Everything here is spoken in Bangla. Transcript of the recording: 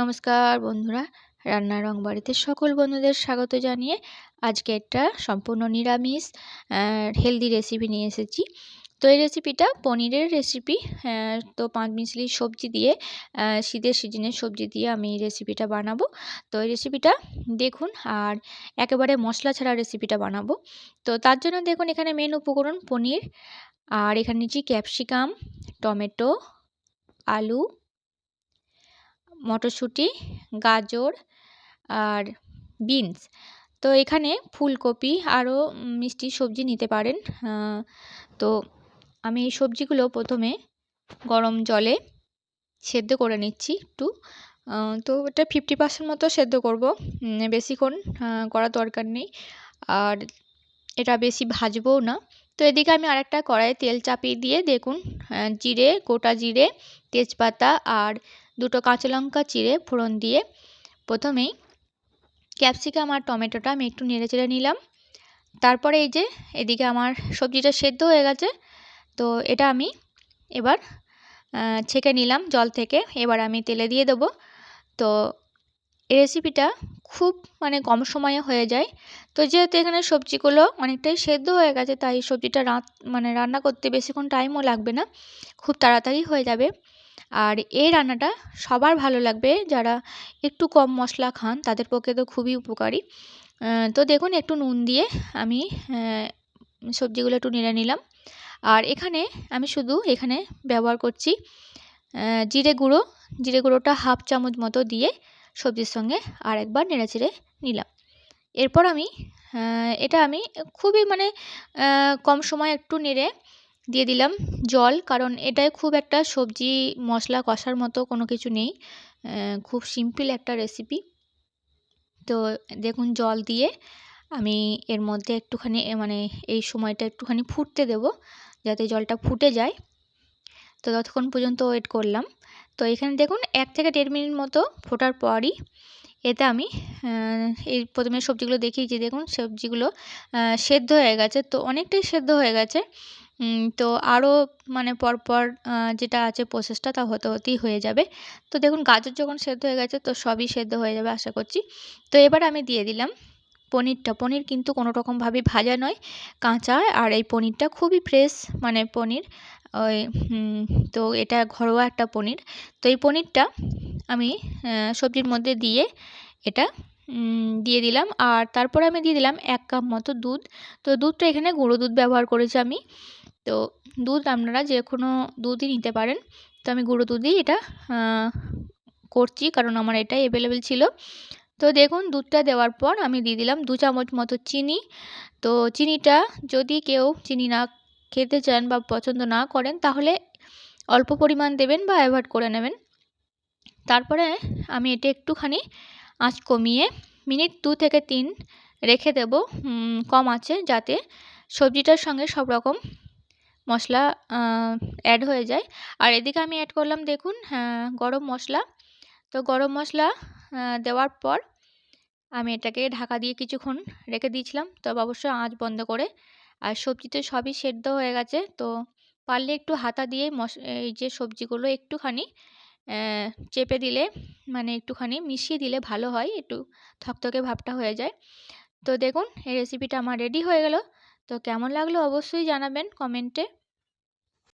নমস্কার বন্ধুরা, রান্নার রং বাড়িতে সকল বন্ধুদের স্বাগত জানিয়ে আজকে একটা সম্পূর্ণ নিরামিষ হেলদি রেসিপি নিয়ে এসেছি। তো এই রেসিপিটা পনিরের রেসিপি তো পাঁচ মিশলি সবজি দিয়ে শীতের সিজনের সবজি দিয়ে আমি এই রেসিপিটা বানাবো। তো এই রেসিপিটা দেখুন, আর একেবারে মশলা ছাড়া রেসিপিটা বানাবো। তো তার জন্য দেখুন, এখানে মেন উপকরণ পনির, আর এখানে নিচ্ছি ক্যাপসিকাম টমেটো, আলু মটরশুঁটি, গাজর আর বিনস। তো এখানে ফুলকপি আরও মিষ্টি সবজি নিতে পারেন। তো আমি এই সবজিগুলো প্রথমে গরম জলে সেদ্ধ করে নিচ্ছি একটু। তো এটা ফিফটি পার্সেন্ট মতো সেদ্ধ করব। বেশিক্ষণ করা দরকার নেই। আর এটা বেশি ভাজবও না। তো এদিকে আমি আরেকটা কড়াইয়ে তেল চাপিয়ে দিয়ে দেখুন জিরে, গোটা জিরে, তেজপাতা আর দুটো কাঁচা লঙ্কা চিড়ে ফোড়ন দিয়ে প্রথমেই ক্যাপসিকাম আর টমেটোটা আমি একটু নেড়ে চেড়ে নিলাম। তারপরে এই যে এদিকে আমার সবজিটা সেদ্ধ হয়ে গেছে, তো এটা আমি এবার ছেঁকে নিলাম জল থেকে। এবার আমি তেলে দিয়ে দেবো। তো এই রেসিপিটা খুব মানে কম সময়ে হয়ে যায়। তো যেহেতু এখানে সবজিগুলো অনেকটাই সেদ্ধ হয়ে গেছে, তাই সবজিটা রাত মানে রান্না করতে বেশিক্ষণ টাইমও লাগবে না। খুব তাড়াতাড়ি হয়ে যাবে। আর এই রান্নাটা সবার ভালো লাগবে। যারা একটু কম মশলা খান, তাদের পক্ষে তো খুবই উপকারী। তো দেখুন, একটু নুন দিয়ে আমি সবজিগুলো একটু নেড়ে নিলাম। আর এখানে আমি শুধু এখানে ব্যবহার করছি জিরে গুঁড়ো। জিরে গুঁড়োটা হাফ চামচ মতো দিয়ে সবজির সঙ্গে আর একবার নেড়ে চেড়ে নিলাম। এরপর আমি এটা আমি খুবই মানে কম সময় একটু নেড়ে দিয়ে দিলাম জল। কারণ এটায় খুব একটা সবজি, মশলা কষার মতো কোনো কিছু নেই। খুব সিম্পল একটা রেসিপি তো দেখুন জল দিয়ে আমি এর মধ্যে একটুখানি মানে এই সময়টা একটুখানি ফুটতে দেব যাতে জলটা ফুটে যায়। তো ততক্ষণ পর্যন্ত ওয়েট করলাম। তো এখানে দেখুন এক থেকে দেড় মিনিট মতো ফোটার পরই এতে আমি এই প্রথমে সবজিগুলো দেখিয়েছি। দেখুন সবজিগুলো সেদ্ধ হয়ে গেছে। তো অনেকটাই সেদ্ধ হয়ে গেছে। তো আরও মানে পরপর যেটা আছে প্রসেসটা তা হতে হতেই হয়ে যাবে। তো দেখুন, গাজর যখন সেদ্ধ হয়ে গেছে, তো সবই সেদ্ধ হয়ে যাবে আশা করছি। তো এবার আমি দিয়ে দিলাম পনিরটা। পনির কিন্তু কোনো রকমভাবে ভাজা নয়, কাঁচা। আর এই পনিরটা খুবই ফ্রেশ মানে পনির। ওই তো এটা ঘরোয়া একটা পনির। তো এই পনিরটা আমি সবজির মধ্যে দিয়ে এটা দিয়ে দিলাম। আর তারপরে আমি দিয়ে দিলাম এক কাপ মতো দুধ। তো দুধটা এখানে গুঁড়ো দুধ ব্যবহার করেছি আমি। তো দুধ আপনারা যে কোনো দুধই নিতে পারেন। তো আমি গুঁড়ো দুধই এটা করছি কারণ আমার এটাই অ্যাভেলেবেল ছিল। তো দেখুন দুধটা দেওয়ার পর আমি দিয়ে দিলাম দু চামচ মতো চিনি। তো চিনিটা যদি কেউ চিনি না খেতে চান বা পছন্দ না করেন তাহলে অল্প পরিমাণ দেবেন বা অ্যাভয়েড করে নেবেন। তারপরে আমি এটা একটুখানি আঁচ কমিয়ে মিনিট দু থেকে তিন রেখে দেব কম আছে যাতে সবজিটার সঙ্গে সব রকম মশলা অ্যাড হয়ে যায়। আর এদিকে আমি অ্যাড করলাম, দেখুন গরম মশলা। তো গরম মশলা দেওয়ার পর আমি এটাকে ঢাকা দিয়ে কিছুক্ষণ রেখে দিয়েছিলাম। তবে অবশ্যই আঁচ বন্ধ করে। আর সবজি তো সবই সেদ্ধ হয়ে গেছে। তো পারলে একটু হাতা দিয়ে মশ, এই যে সবজিগুলো একটুখানি চেপে দিলে মানে একটুখানি মিশিয়ে দিলে ভালো হয়। একটু থকথকে ভাবটা হয়ে যায়। তো দেখুন, এই রেসিপিটা আমার রেডি হয়ে গেল। তো কেমন লাগল অবশ্যই জানাবেন কমেন্টে।